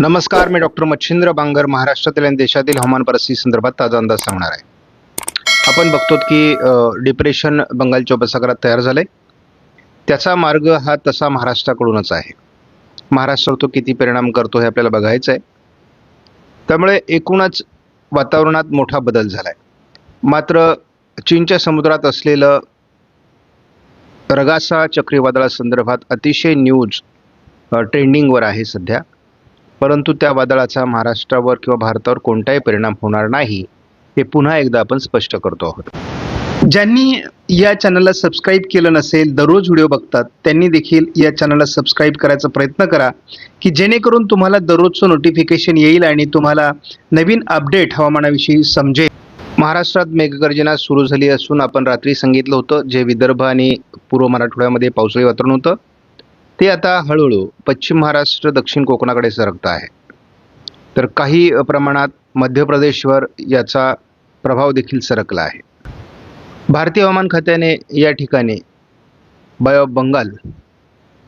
नमस्कार मी डॉक्टर मच्छिंद्र बांगर महाराष्ट्रातील आणि देशातील हवामान परिस्थिती संदर्भात ताजा अंदाज सांगणार आहे. आपण बघतो की डिप्रेशन बंगालच्या उपसागरात तयार झाले त्याचा मार्ग हा तसा महाराष्ट्राकडूनच आहे. महाराष्ट्रावर तो किती परिणाम करतो हे आपल्याला बघायचं आहे. त्यामुळे एकूणच वातावरणात मोठा बदल झाला आहे मात्र चीनच्या समुद्रात असलेलं रगासा चक्रीवादळासंदर्भात अतिशय न्यूज ट्रेंडिंगवर आहे सध्या. परंतु त्या वादळाचा महाराष्ट्रावर किंवा भारतावर कोणताही परिणाम होणार नाही हे पुन्हा एकदा आपण स्पष्ट करतो आहोत. ज्यांनी या चॅनलला सबस्क्राईब केलं नसेल दररोज व्हिडिओ बघतात त्यांनी देखील या चॅनलला सबस्क्राईब करायचा प्रयत्न करा की जेणेकरून तुम्हाला दररोजचं नोटिफिकेशन येईल आणि तुम्हाला नवीन अपडेट हवामानाविषयी समजेल. महाराष्ट्रात मेघगर्जना सुरू झाली असून आपण रात्री सांगितलं होतं जे विदर्भ आणि पूर्व मराठवाड्यामध्ये पावसाळी वातावरण होतं. ते आता हळूहळू पश्चिम महाराष्ट्र दक्षिण कोकणाकडे सरकतं आहे. तर काही प्रमाणात मध्य प्रदेशवर याचा प्रभाव देखील सरकला आहे. भारतीय हवामान खात्याने या ठिकाणी बाय ऑफ बंगाल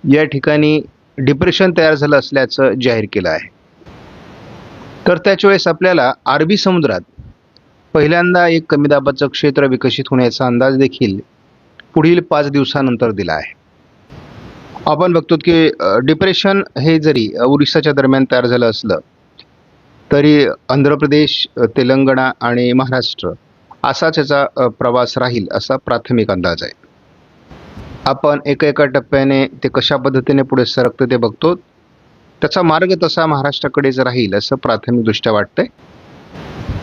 या ठिकाणी डिप्रेशन तयार झालं असल्याचं जाहीर केलं आहे. तर त्याच्या वेळेस आपल्याला अरबी समुद्रात पहिल्यांदा एक कमी दाबाचं क्षेत्र विकसित होण्याचा अंदाज देखील पुढील पाच दिवसानंतर दिला आहे. आपण बघतो की डिप्रेशन हे जरी अ, दरम्यान तयार झालं असलं तरी आंध्र प्रदेश तेलंगणा आणि महाराष्ट्र असाच याचा प्रवास राहील असा प्राथमिक अंदाज आहे. आपण एका एका टप्प्याने ते कशा पद्धतीने पुढे सरकतं ते बघतो त्याचा मार्ग तसा महाराष्ट्राकडेच राहील असं प्राथमिकदृष्ट्या वाटतंय.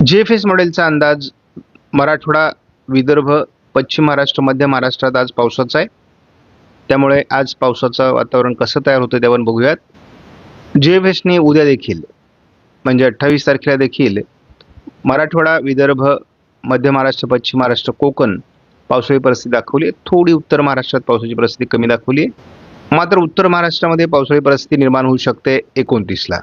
जे एफ एस मॉडेलचा अंदाज मराठवाडा विदर्भ पश्चिम महाराष्ट्र मध्य महाराष्ट्रात आज पावसाचा आहे. त्यामुळे आज पावसाचं वातावरण कसं तयार होतं त्यावर बघूयात. जे एफ उद्या देखील म्हणजे अठ्ठावीस तारखेला देखील मराठवाडा विदर्भ मध्य महाराष्ट्र पश्चिम महाराष्ट्र कोकण पावसाळी परिस्थिती दाखवली. आहे थोडी उत्तर महाराष्ट्रात पावसाची परिस्थिती कमी दाखवली. आहे मात्र उत्तर महाराष्ट्रामध्ये पावसाळी परिस्थिती निर्माण होऊ शकते एकोणतीसला.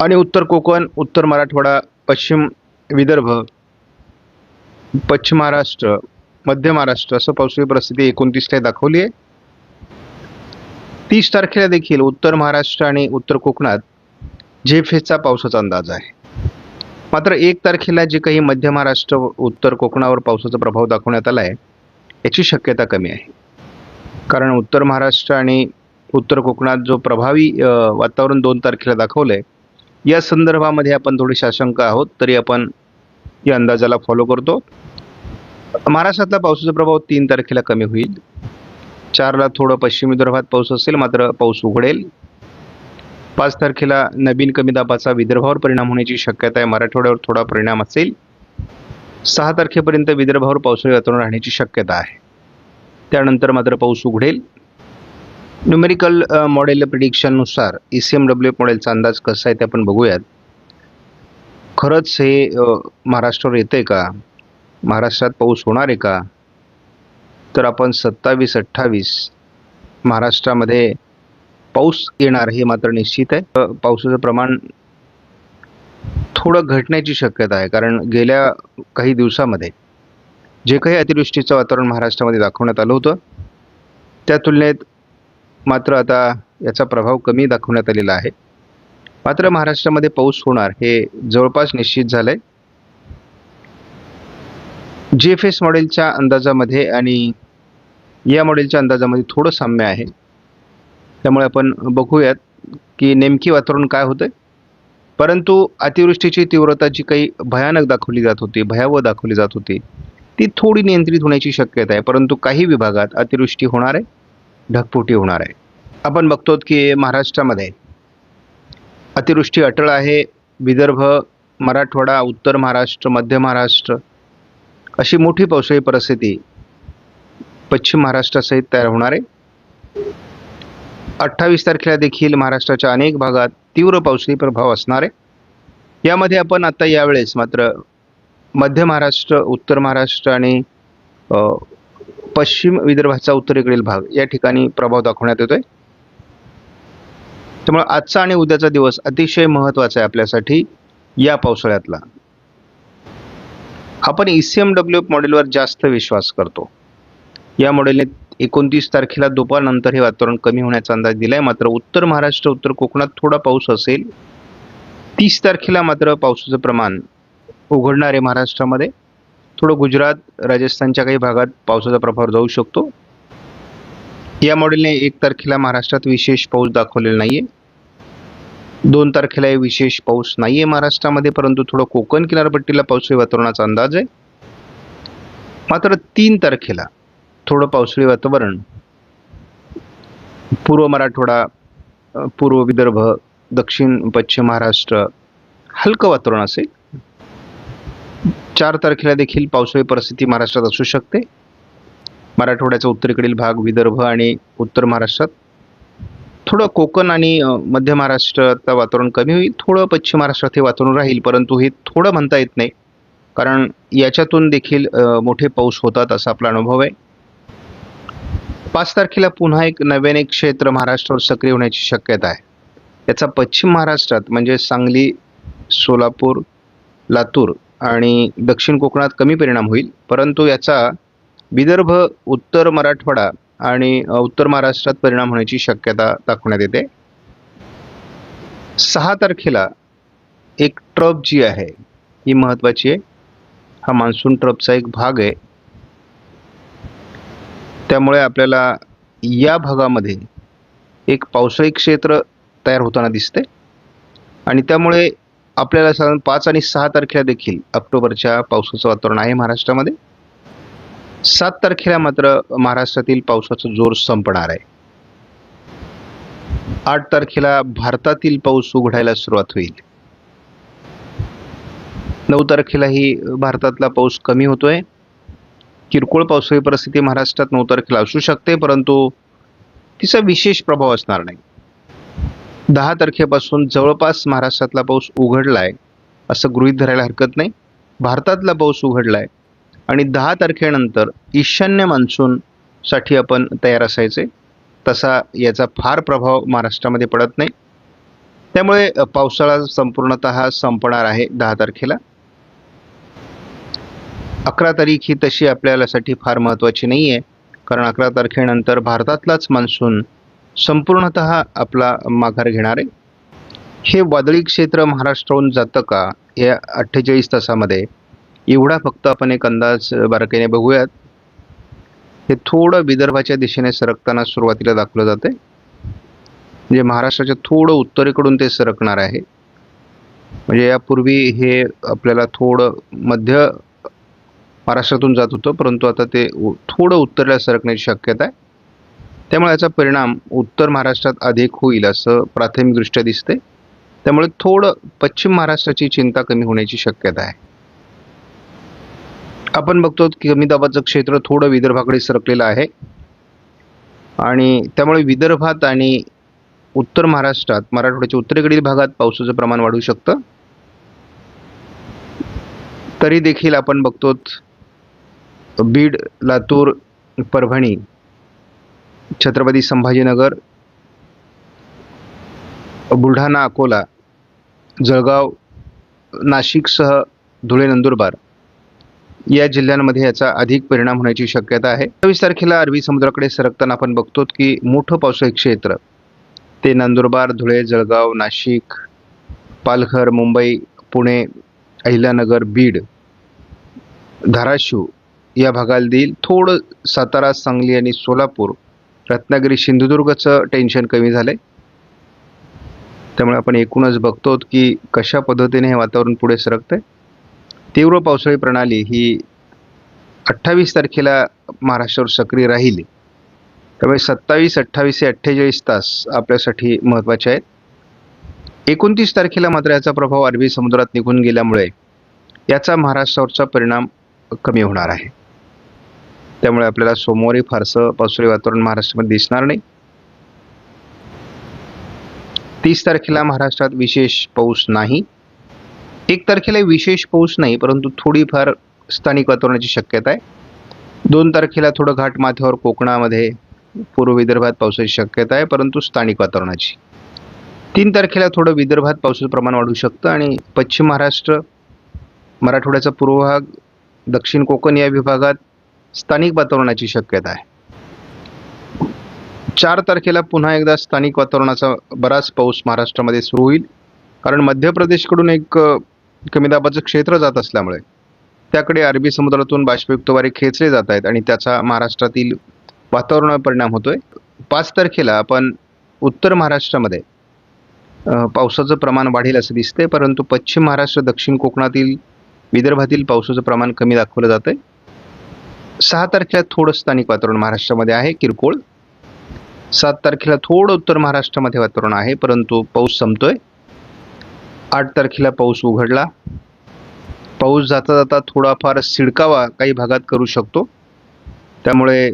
आणि उत्तर कोकण उत्तर मराठवाडा पश्चिम विदर्भ पश्चिम महाराष्ट्र मध्य महाराष्ट्र असं पावसाची परिस्थिती एकोणतीसला दाखवली आहे तीस तारखेला देखील उत्तर महाराष्ट्र आणि उत्तर कोकणात झेफेचा पावसाचा अंदाज आहे. मात्र एक तारखेला जे काही मध्य महाराष्ट्र उत्तर कोकणावर पावसाचा प्रभाव दाखवण्यात आला आहे याची शक्यता कमी आहे. कारण उत्तर महाराष्ट्र आणि उत्तर कोकणात जो प्रभावी वातावरण दोन तारखेला दाखवलं आहे या संदर्भामध्ये आपण थोडीशी आशंका आहोत तरी आपण या अंदाजाला फॉलो करतो. महाराष्ट्रातला पावसाचा प्रभाव तीन तारखेला कमी होईल. चारला थोडं पश्चिम विदर्भात पाऊस असेल मात्र पाऊस उघडेल. पाच तारखेला नवीन कमी दाबाचा विदर्भावर परिणाम होण्याची शक्यता आहे. मराठवाड्यावर थोडा परिणाम असेल. सहा तारखेपर्यंत विदर्भावर पावसाळी वातावरण राहण्याची शक्यता आहे. त्यानंतर मात्र पाऊस उघडेल. न्यूमेरिकल मॉडेल प्रिडिक्शननुसार ई सी एम डब्ल्यू मॉडेलचा अंदाज कसा आहे ते आपण बघूयात. खरंच हे महाराष्ट्रावर येतं आहे का? महाराष्ट्रात पाऊस होणार आहे का? तर आपण सत्तावीस अठ्ठावीस महाराष्ट्रामध्ये पाऊस येणार हे मात्र निश्चित आहे. पावसाचं प्रमाण थोडं घटण्याची शक्यता आहे कारण गेल्या काही दिवसामध्ये जे काही अतिवृष्टीचं वातावरण महाराष्ट्रामध्ये दाखवण्यात आलं होतं त्या तुलनेत मात्र आता याचा प्रभाव कमी दाखवण्यात आलेला आहे. मात्र महाराष्ट्रामध्ये पाऊस होणार हे जवळपास निश्चित झालं आहे जी एफ एस मॉडेलच्या अंदाजामध्ये आणि या मॉडेलच्या अंदाजामध्ये थोडं साम्य आहे. त्यामुळे आपण बघूयात की नेमकी वातावरण काय होतं परंतु अतिवृष्टीची तीव्रता जी काही भयानक दाखवली जात होती भयावह दाखवली जात होती ती थोडी नियंत्रित होण्याची शक्यता आहे. परंतु काही विभागात अतिवृष्टी होणार आहे ढगफुटी होणार आहे. आपण बघतो की महाराष्ट्रामध्ये अतिवृष्टी अटळ आहे. विदर्भ मराठवाडा उत्तर महाराष्ट्र मध्य महाराष्ट्र अशी मोठी पावसाळी परिस्थिती पश्चिम महाराष्ट्रासहित तयार होणार आहे. अठ्ठावीस तारखेला देखील महाराष्ट्राच्या अनेक भागात तीव्र पावसाळी प्रभाव असणार आहे. यामध्ये आपण आता यावेळेस मात्र मध्य महाराष्ट्र उत्तर महाराष्ट्र आणि पश्चिम विदर्भाचा उत्तरेकडील भाग या ठिकाणी प्रभाव दाखवण्यात येतोय. त्यामुळे आजचा आणि उद्याचा दिवस अतिशय महत्त्वाचा आहे आपल्यासाठी या पावसाळ्यातला. आपण ई सी एम डब्ल्यू मॉडेलवर जास्त विश्वास करतो. या मॉडेलने एकोणतीस तारखेला दुपारनंतर हे वातावरण कमी होण्याचा अंदाज दिला आहे मात्र उत्तर महाराष्ट्र उत्तर कोकणात थोडा पाऊस असेल. तीस तारखेला मात्र पावसाचं प्रमाण उघडणार आहे महाराष्ट्रामध्ये. थोडं गुजरात राजस्थानच्या काही भागात पावसाचा प्रभाव जाऊ शकतो. या मॉडेलने एक तारखेला महाराष्ट्रात विशेष पाऊस दाखवलेला नाही आहे दोन तारखेला विशेष पाऊस नाही आहे महाराष्ट्रामध्ये परंतु थोडं कोकण किनारपट्टीला पावसाळी वातावरणाचा अंदाज आहे. मात्र तीन तारखेला थोडं पावसाळी वातावरण. पूर्व मराठवाडा पूर्व विदर्भ दक्षिण पश्चिम महाराष्ट्र हलकं वातावरण असेल. चार तारखेला देखील पावसाळी परिस्थिती महाराष्ट्रात असू शकते. मराठवाड्याचा उत्तरेकडील भाग विदर्भ आणि उत्तर महाराष्ट्रात थोडं कोकण आणि मध्य महाराष्ट्रात वातावरण कमी होईल थोडं पश्चिम महाराष्ट्रात हे वातावरण राहील परंतु हे थोडं म्हणता येत नाही. कारण याच्यातून देखील मोठे पाऊस होतात असा आपला अनुभव आहे. पाच तारखेला पुन्हा एक नव्याने क्षेत्र महाराष्ट्रावर सक्रिय होण्याची शक्यता आहे. याचा पश्चिम महाराष्ट्रात म्हणजे सांगली सोलापूर लातूर आणि दक्षिण कोकणात कमी परिणाम होईल. परंतु याचा विदर्भ उत्तर मराठवाडा आणि उत्तर महाराष्ट्रात परिणाम होण्याची शक्यता दाखवण्यात येते. सहा तारखेला एक ट्रप जी आहे ही महत्त्वाची आहे. हा मान्सून ट्रपचा एक भाग आहे. त्यामुळे आपल्याला या भागामध्ये एक पावसाळी क्षेत्र तयार होताना दिसते. आणि त्यामुळे आपल्याला साधारण पाच आणि सहा तारखेला देखील ऑक्टोबरच्या पावसाचं वातावरण आहे महाराष्ट्रामध्ये. सात तारखेला मात्र महाराष्ट्रातील पावसाचा जोर संपणार आहे. आठ तारखेला भारतातील पाऊस उघडायला सुरुवात होईल. नऊ तारखेलाही भारतातला पाऊस कमी होतोय. किरकोळ पावसाळी परिस्थिती महाराष्ट्रात नऊ तारखेला असू शकते परंतु तिचा विशेष प्रभाव असणार नाही. दहा तारखेपासून जवळपास महाराष्ट्रातला पाऊस उघडलाय असं गृहीत धरायला हरकत नाही. भारतातला पाऊस उघडलाय आणि दहा तारखेनंतर ईशान्य मान्सूनसाठी आपण तयार असायचे. तसा याचा फार प्रभाव महाराष्ट्रामध्ये पडत नाही. त्यामुळे पावसाळा संपूर्णत संपणार आहे दहा तारखेला. अकरा तारीख ही तशी आपल्यासाठी फार महत्त्वाची नाही आहे कारण अकरा तारखेनंतर भारतातलाच मान्सून संपूर्णत आपला माघार घेणार. आहे हे वादळी क्षेत्र महाराष्ट्राहून जातं का? या अठ्ठेचाळीस तासामध्ये एवढा फक्त आपण एक अंदाज बारकाईने बघूयात. हे थोडं विदर्भाच्या दिशेने सरकताना सुरुवातीला दाखवलं जाते म्हणजे महाराष्ट्राच्या थोडं उत्तरेकडून ते सरकणार आहे. म्हणजे यापूर्वी हे आपल्याला थोडं मध्य महाराष्ट्रातून जात होतं परंतु आता ते उ- थोडं उत्तरेला सरकण्याची शक्यता आहे. त्यामुळे याचा परिणाम उत्तर महाराष्ट्रात अधिक होईल असं प्राथमिकदृष्ट्या दिसते त्यामुळे थोडं पश्चिम महाराष्ट्राची चिंता कमी होण्याची शक्यता आहे. आपण बघतो की कमी दाबाचं क्षेत्र थोडं विदर्भाकडे सरकलेलं आहे. आणि त्यामुळे विदर्भात आणि उत्तर महाराष्ट्रात मराठवाड्याच्या उत्तरेकडील भागात पावसाचं प्रमाण वाढू शकतं. तरी देखील आपण बघतो बीड लातूर परभणी छत्रपती संभाजीनगर बुलढाणा अकोला जळगाव नाशिकसह धुळे नंदुरबार या जिल्ह्यांमध्ये याचा अधिक परिणाम होण्याची शक्यता आहे. सव्वीस तारखेला अरबी समुद्राकडे सरकताना आपण बघतो की मोठं पावसाळी क्षेत्र. ते नंदुरबार धुळे जळगाव नाशिक पालघर मुंबई पुणे अहिल्यानगर बीड धाराशिव या भागाला देईल थोडं सातारा सांगली आणि सोलापूर रत्नागिरी सिंधुदुर्गचं टेन्शन कमी झालं आहे त्यामुळे आपण एकूणच बघतो की कशा पद्धतीने हे वातावरण पुढे सरकतं आहे तीव्र पावसाळी प्रणाली ही अठ्ठावीस तारखेला महाराष्ट्रावर सक्रिय राहील. त्यामुळे सत्तावीस अठ्ठावीस ते अठ्ठेचाळीस तास आपल्यासाठी महत्त्वाचे आहेत. एकोणतीस तारखेला मात्र याचा प्रभाव अरबी समुद्रात निघून गेल्यामुळे याचा महाराष्ट्रावरचा परिणाम कमी होणार आहे. त्यामुळे आपल्याला सोमवारी फारसं पावसाळी वातावरण महाराष्ट्रामध्ये दिसणार नाही. तीस तारखेला महाराष्ट्रात विशेष पाऊस नाही. एक तारखेला विशेष पाऊस नाही परंतु थोडीफार स्थानिक वातावरणाची शक्यता आहे. दोन तारखेला थोडं घाट माथ्यावर कोकणामध्ये पूर्व विदर्भात पावसाची शक्यता आहे परंतु स्थानिक वातावरणाची. तीन तारखेला थोडं विदर्भात पावसाचं प्रमाण वाढू शकतं आणि पश्चिम महाराष्ट्र मराठवाड्याचा पूर्व भाग दक्षिण कोकण या विभागात स्थानिक वातावरणाची शक्यता आहे. चार तारखेला पुन्हा एकदा स्थानिक वातावरणाचा बराच पाऊस महाराष्ट्रामध्ये सुरू होईल कारण मध्य प्रदेशकडून एक कमी दाबाचं क्षेत्र जात असल्यामुळे. त्याकडे अरबी समुद्रातून बाष्पयुक्त वारे खेचले जात आहेत आणि त्याचा महाराष्ट्रातील वातावरणावर परिणाम होतोय. पाच तारखेला आपण उत्तर महाराष्ट्रामध्ये पावसाचं प्रमाण वाढेल असं दिसते परंतु पश्चिम महाराष्ट्र दक्षिण कोकणातील विदर्भातील पावसाचं प्रमाण कमी दाखवलं जात आहे सहा तारखेला थोडं स्थानिक वातावरण महाराष्ट्रामध्ये आहे किरकोळ. सात तारखेला थोडं उत्तर महाराष्ट्रामध्ये वातावरण आहे परंतु पाऊस संपतोय. आठ तारखेला पाऊस उघडला. पाऊस जाता जाता थोडाफार सिडकावा काही भागात करू शकतो. त्यामुळे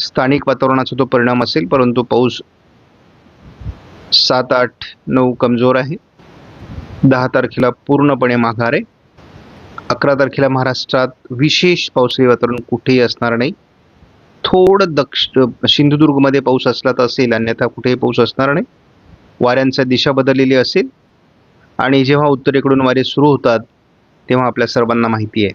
स्थानिक वातावरणाचा तो परिणाम असेल परंतु पाऊस सात आठ नऊ कमजोर आहे. दहा तारखेला पूर्णपणे माघार आहे. अकरा तारखेला महाराष्ट्रात विशेष पावसाळी वातावरण कुठेही असणार नाही. थोडं दक्ष सिंधुदुर्गमध्ये पाऊस असला तर असेल अन्यथा कुठेही पाऊस असणार नाही. वाऱ्यांचा दिशा बदललेली असेल. आणि जेव्हा उत्तरेकडून वारे सुरू होतात तेव्हा आपल्या सर्वांना माहिती आहे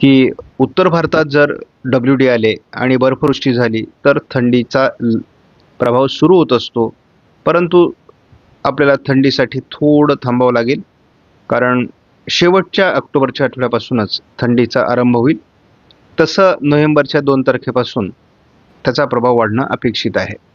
की उत्तर भारतात जर डब्ल्यू डी आले आणि बर्फवृष्टी झाली तर थंडीचा ल- प्रभाव सुरू होत असतो. परंतु आपल्याला थंडीसाठी थोडं थांबावं लागेल कारण शेवटच्या ऑक्टोबरच्या आठवड्यापासूनच थंडीचा आरंभ होईल. तसं नोव्हेंबरच्या दोन तारखेपासून त्याचा प्रभाव वाढणं अपेक्षित आहे.